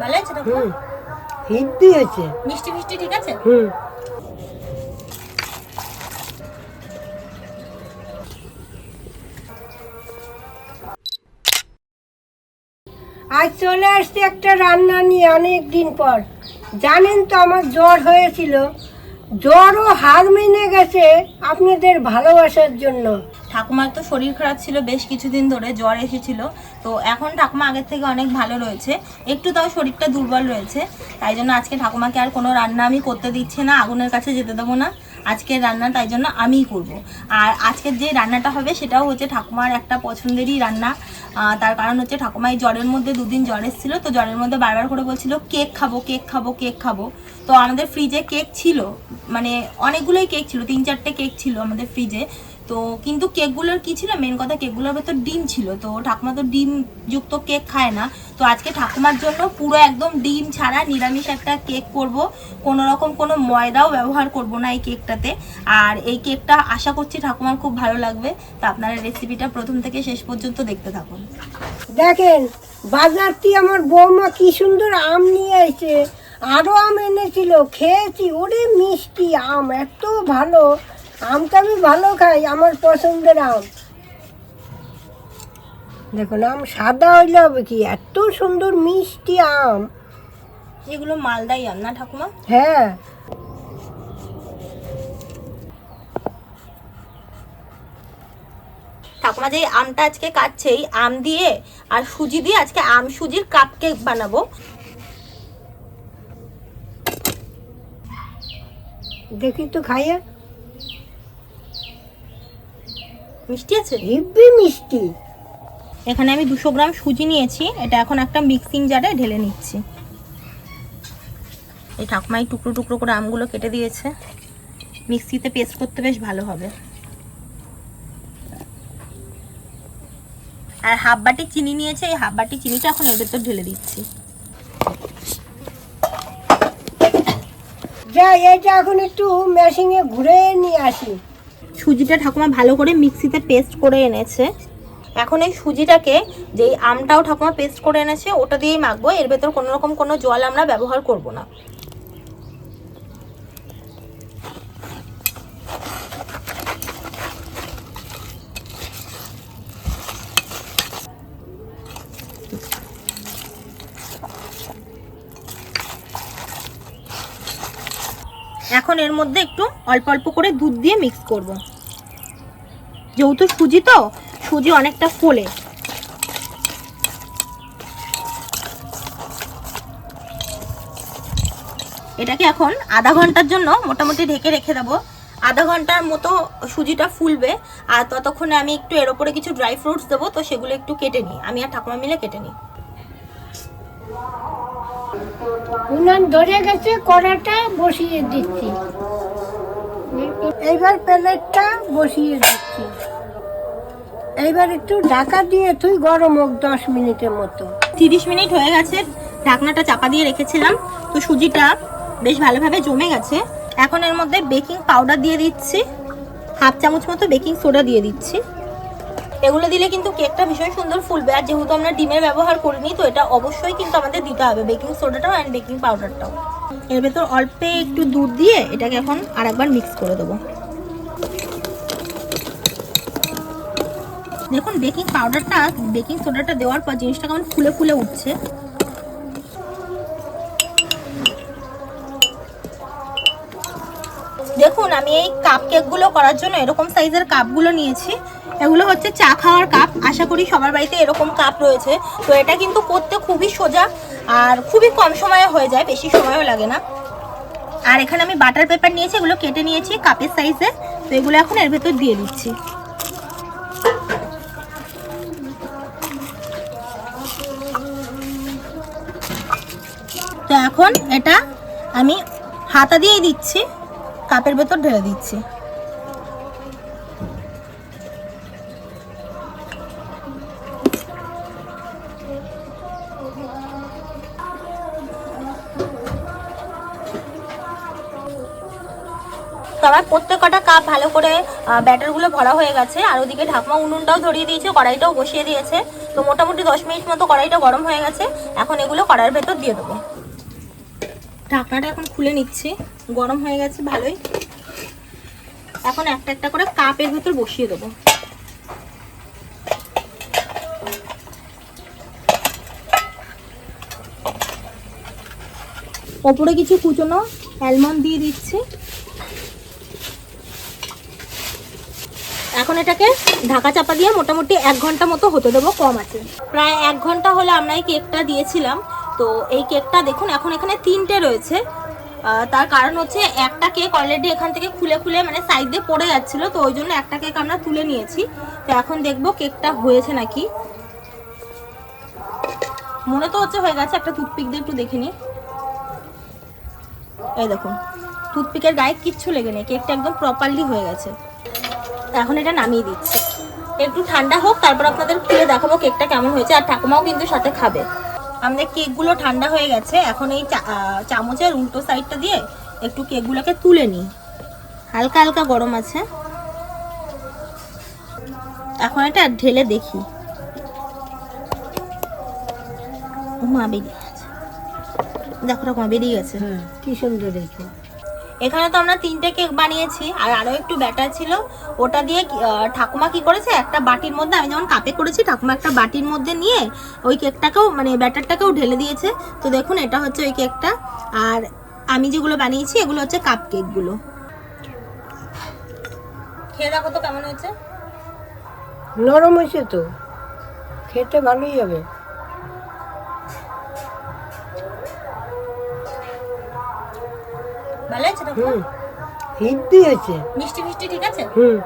ভালো আছে হিব্বি হয়েছে মিষ্টি মিষ্টি ঠিক আছে? হুম। আজ চলে আসছি একটা রান্না নিয়ে অনেক দিন পর। জানেন তো আমার জ্বর হয়েছিল। জ্বরও হার মেনে গেছে আপনাদের ভালোবাসার জন্য। ঠাকুমার তো শরীর খারাপ ছিল বেশ কিছুদিন ধরে, জ্বর এসেছিল। তো এখন ঠাকুমা আগের থেকে অনেক ভালো রয়েছে। একটু তাও শরীরটা দুর্বল রয়েছে। তাই জন্য আজকে ঠাকুমাকে আর কোনো রান্না আমি করতে দিচ্ছি না, আগুনের কাছে যেতে দেবো না। আজকের রান্না তাই জন্য আমিই করব। আর আজকের যে রান্নাটা হবে সেটাও হচ্ছে ঠাকুমার একটা পছন্দেরই রান্না। তার কারণ হচ্ছে ঠাকুমা এই জ্বরের মধ্যে দুদিন জ্বর এসেছিল, তো জ্বরের মধ্যে বারবার করে বলছিল, কেক খাব কেক খাব কেক খাব। তো আমাদের ফ্রিজে কেক ছিল মানে অনেকগুলোই কেক ছিল, তিন চারটে কেক ছিল আমাদের ফ্রিজে তো কিন্তু কেকগুলোর কি ছিল? মেন কথা কেকগুলোর ভেতর ডিম ছিল। তো ঠাকুমা তো ডিম যুক্ত কেক খায় না। তো আজকে ঠাকুমার জন্য পুরো একদম ডিম ছাড়া নিরামিষ একটা কেক করব। কোনো রকম কোনো ময়দাও ব্যবহার করব না এই কেকটাতে। আর এই কেকটা আশা করছি ঠাকুমার খুব ভালো লাগবে। তো আপনারা রেসিপিটা প্রথম থেকে শেষ পর্যন্ত দেখতে থাকুন। দেখেন, বাজার থেকে আমার বৌমা কি সুন্দর আম নিয়ে আসছে আরও আম এনেছিল, খেয়েছি। ওরে মিষ্টি আম, এত ভালো। আমটা আমি ভালো খাই আমার পছন্দের আম। দেখুন আম সাদা হইলে হবে কি? এত সুন্দর মিষ্টি আম। এগুলো মালদাই আম না ঠাকুমা? হ্যাঁ। ঠাকুমা যে আমটা আজকে কাটছে এই আম দিয়ে আর সুজি দিয়ে আজকে আম সুজির কাপ কেক বানাবো। দেখি তো খাইয়া। মিষ্টি আছে? হিব্বি মিষ্টি। এখানে আমি দুশো গ্রাম সুজি নিয়েছি। এটা এখন একটা মিক্সিং জারে ঢেলে নিচ্ছি। এই ঠাকুমাই টুকরো টুকরো করে আমগুলো কেটে দিয়েছে। মিক্সিতে পেস্ট করতে বেশ ভালো হবে। আর হাফ বাটি চিনি নিয়েছে। এই হাফ বাটি চিনিটা এখন এর ভেতর ঢেলে দিচ্ছি। যা এটা এখন একটু মেশিনে ঘুরে নিয়ে আসি। সুজিটা ঠাকুমা ভালো করে মিক্সিতে পেস্ট করে এনেছে। এখন এই সুজিটাকে যেই আমটাও ঠাকুমা পেস্ট করে এনেছে, ওটা দিয়েই মাখবো। এর ভেতর কোনো রকম কোনো জল আমরা ব্যবহার করব না। এখন এর মধ্যে একটু অল্প অল্প করে দুধ দিয়ে মিক্স করব। যেহেতু সুজি তো, সুজি অনেকটা ফোলে। এটাকে এখন আধা ঘণ্টার জন্য মোটামুটি ঢেকে রেখে দেবো। আধা ঘণ্টার মতো সুজিটা ফুলবে, আর ততক্ষণে আমি একটু এর ওপরে কিছু ড্রাই ফ্রুটস দেবো, তো সেগুলো একটু কেটে নিই। আমি আর ঠাকুমা মিলে কেটে নিই। উনান ধরে গেছে, কড়াটা বসিয়ে দিচ্ছি। এইবার প্লেটটা বসিয়ে দিচ্ছি। এইবার একটু ঢাকা দিয়ে তুই গরম হোক দশ মিনিটের মতো। তিরিশ মিনিট হয়ে গেছে, ঢাকনাটা চাপা দিয়ে রেখেছিলাম। তো সুজিটা বেশ ভালোভাবে জমে গেছে। এখন এর মধ্যে বেকিং পাউডার দিয়ে দিচ্ছি। হাফ চামচ মতো বেকিং সোডা দিয়ে দিচ্ছি। এগুলো দিলে কিন্তু কেকটা ভীষণ সুন্দর ফুলবে। আর যেহেতু আমরা ডিমের ব্যবহার করিনি, তো এটা অবশ্যই কিন্তু আমাদের দিতে হবে। বেকিং সোডাটাও অ্যান্ড বেকিং পাউডারটাও। এর ভেতর অল্পে একটু দুধ দিয়ে এটাকে এখন আরেকবার মিক্স করে দেবো। দেখুন, বেকিং পাউডারটা, বেকিং সোডাটা দেওয়ার পর জিনিসটা কেমন ফুলে ফুলে উঠছে। দেখুন, আমি এই কাপ কেকগুলো করার জন্য এরকম সাইজের কাপগুলো নিয়েছি। এগুলো হচ্ছে চা খাওয়ার কাপ। আশা করি সবার বাড়িতে এরকম কাপ রয়েছে। তো এটা কিন্তু করতে খুবই সোজা আর খুবই কম সময়ে হয়ে যায়, বেশি সময়ও লাগে না। আর এখানে আমি বাটার পেপার নিয়েছি, এগুলো কেটে নিয়েছি কাপের সাইজে। তো এগুলো এখন এর ভেতর দিয়ে দিচ্ছি। তো এখন এটা আমি হাতা দিয়েই দিচ্ছি, কাপের ভেতর ঢেলে দিচ্ছি। তো আমার প্রত্যেকটা কাপ ভালো করে ব্যাটারগুলো ভরা হয়ে গেছে। আর ওদিকে ঢাকমা উনুনটাও ধরিয়ে দিয়েছে, কড়াইটাও বসিয়ে দিয়েছে। তো মোটামুটি দশ মিনিট মতো কড়াইটা গরম হয়ে গেছে। এখন এগুলো কড়াইয়ের ভেতর দিয়ে দেবো। ঢাকনাটা এখন খুলে নিচ্ছি। গরম হয়ে গেছে, ভালোই। এখন একটা একটা করে কাপের ভেতর বসিয়ে দেবো। ওপরে কিছু কুচনো অ্যালমন্ড দিয়ে দিচ্ছি। এখন এটাকে ঢাকা চাপা দিয়ে মোটামুটি এক ঘণ্টা মতো হতে দেবো কম আছে। প্রায় এক ঘণ্টা হলে আমরা এই কেকটা দিয়েছিলাম। তো এই কেকটা দেখুন, এখন এখানে তিনটে রয়েছে। তার কারণ হচ্ছে একটা কেক অলরেডি এখান থেকে খুলে খুলে মানে সাইড দিয়ে পড়ে যাচ্ছিল, তো ওই জন্য একটা কেক আমরা তুলে নিয়েছি। তো এখন দেখব কেকটা হয়েছে নাকি। মনে তো হচ্ছে হয়ে গেছে, একটা টুথপিক দিয়ে একটু দেখে নিই। এই দেখুন টুথপিকের গায়ে কিচ্ছু লেগে নেই, কেকটা একদম প্রপারলি হয়ে গেছে। এখন এটা নামিয়ে দিচ্ছি। একটু ঠান্ডা হোক, তারপর আপনাদের খুলে দেখাবো কেকটা কেমন হয়েছে। আর ঠাকুমাও কিন্তু সাথে খাবে। আমাদের কেকগুলো ঠান্ডা হয়ে গেছে। এখন এই চামচের উল্টো সাইডটা দিয়ে একটু কেকগুলোকে তুলে নিই। হালকা হালকা গরম আছে। এখন এটা ঢেলে দেখি। মা বেরিয়ে গেছে। দেখো রকম বেরিয়ে গেছে। কি সুন্দর হয়েছে এখানে তো আমরা তিনটে কেক বানিয়েছি, আর আরও একটু ব্যাটার ছিল। ওটা দিয়ে ঠাকুমা কি করেছে? একটা বাটির মধ্যে, আমি যেমন কাপে করেছি, ঠাকুমা একটা বাটির মধ্যে নিয়ে ওই কেকটাকেও মানে ব্যাটারটাকেও ঢেলে দিয়েছে। তো দেখুন, এটা হচ্ছে ওই কেকটা। আর আমি যেগুলো বানিয়েছি, এগুলো হচ্ছে কাপ কেকগুলো। খেয়ে দেখো তো কেমন হয়েছে। নরম হয়েছে তো। খেতে ভালোই হবে। ভালো আছে তো? হুম। হিব্বি হয়েছে মিষ্টি মিষ্টি ঠিক আছে? হুম।